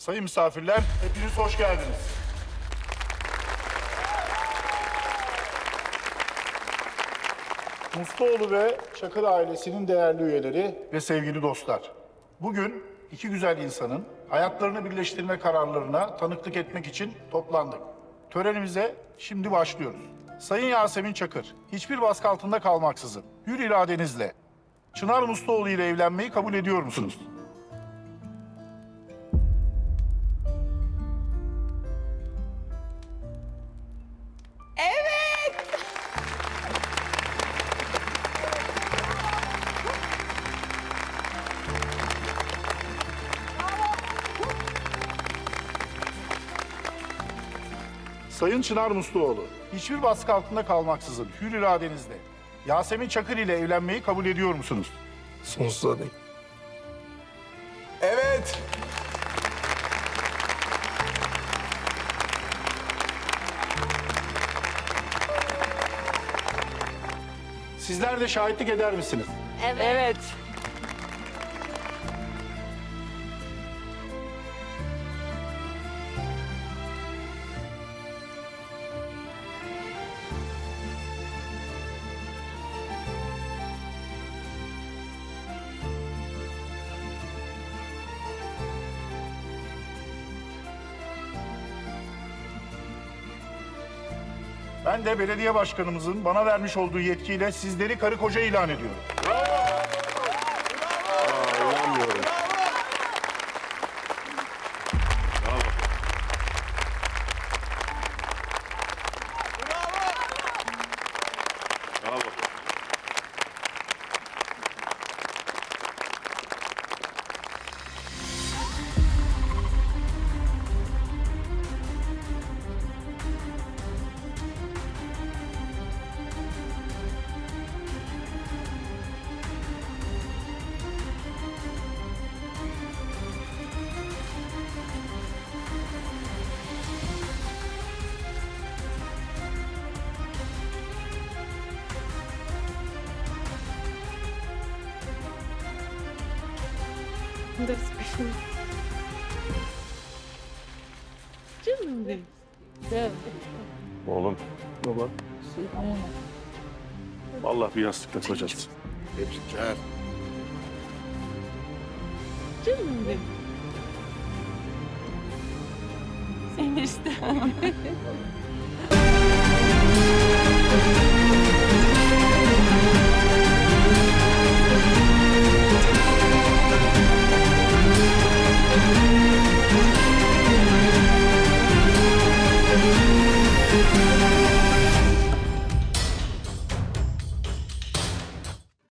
Sayın misafirler, hepiniz hoş geldiniz. Mustaoğlu ve Çakır ailesinin değerli üyeleri ve sevgili dostlar. Bugün iki güzel insanın hayatlarını birleştirme kararlarına tanıklık etmek için toplandık. Törenimize şimdi başlıyoruz. Sayın Yasemin Çakır, hiçbir baskı altında kalmaksızın, hür iradenizle Çınar Mustaoğlu ile evlenmeyi kabul ediyor musunuz? Sayın Çınar Musluoğlu, hiçbir baskı altında kalmaksızın hür iradenizle Yasemin Çakır ile evlenmeyi kabul ediyor musunuz? Sonsuza dek. Evet. Sizler de şahitlik eder misiniz? Evet. Ben de belediye başkanımızın bana vermiş olduğu yetkiyle sizleri karı koca ilan ediyorum. Dur sıkışın. Canım benim. Gel. Oğlum Baba. vallahi bir yastıkta kocasın. Tebrikler. Canım benim. İşte.